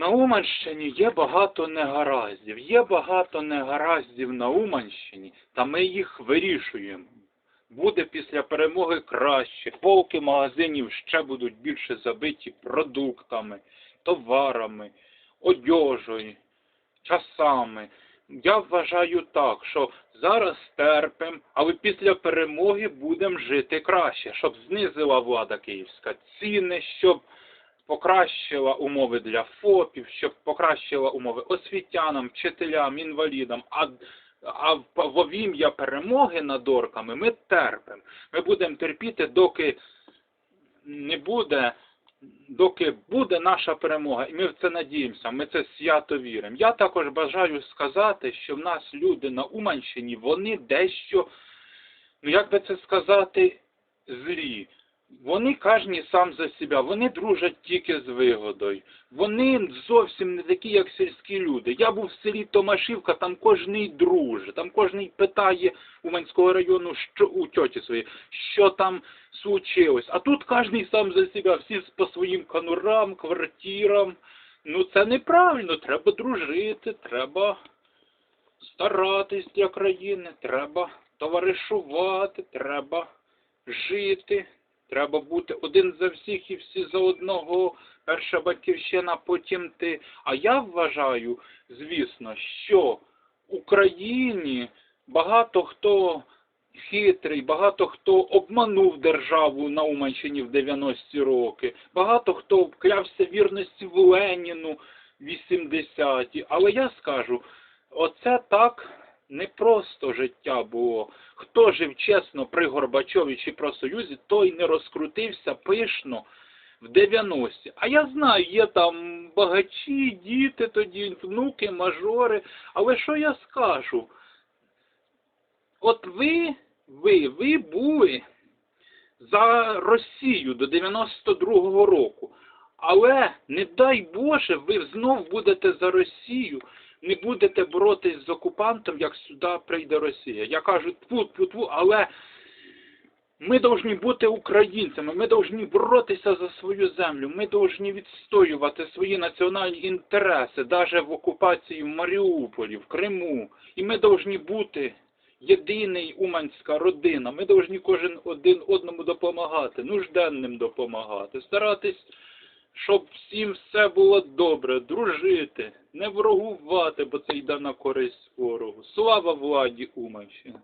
На Уманщині є багато негараздів. Є багато негараздів на Уманщині, та ми їх вирішуємо. Буде після перемоги краще. Полки магазинів ще будуть більше забиті продуктами, товарами, одежею, часами. Я вважаю так, що зараз терпимо, але після перемоги будемо жити краще, щоб знизила влада київська ціни, щоб покращила умови для ФОПів, щоб покращила умови освітянам, вчителям, інвалідам. А, а в- во ім'я перемоги над орками ми терпимо. Ми будемо терпіти, доки не буде, доки буде наша перемога. І ми в це надіємося, ми це свято віримо. Я також бажаю сказати, що в нас люди на Уманщині, вони дещо, ну як би це сказати, злі. Вони кожні сам за себе, вони дружать тільки з вигодою. Вони зовсім не такі, як сільські люди. Я був в селі Томашівка, там кожний друже, там кожний питає Уманського району, що у тьоті своєї, що там случилось. А тут кожний сам за себе, всі по своїм конурам, квартирам. Ну це неправильно, треба дружити, треба старатись для країни, треба товаришувати, треба жити. Треба бути один за всіх і всі за одного. Перша батьківщина, потім ти. А я вважаю, звісно, що Україні багато хто хитрий, багато хто обманув державу на Уманщині в 90-ті роки, багато хто клявся вірності в Леніну в 80-ті. Але я скажу, оце так не просто життя було. Хто жив чесно при Горбачові чи про Союзі, той не розкрутився пишно в 90-ті. А я знаю, є там багачі, діти тоді, внуки, мажори. Але що я скажу? От ви, ви, ви були за Росію до 92-го року. Але, не дай Боже, ви знов будете за Росію, не будете боротись з окупантом, як сюди прийде Росія. Я кажу, тьфу, тьфу, тьфу, але ми повинні бути українцями, ми повинні боротися за свою землю, ми повинні відстоювати свої національні інтереси, навіть в окупації в Маріуполі, в Криму. І ми повинні бути єдиний уманська родина. Ми повинні кожен один одному допомагати, нужденним допомагати, старатись, щоб всім все було добре, дружити, не ворогувати, бо це йде на користь ворогу. Слава владі Уманщини!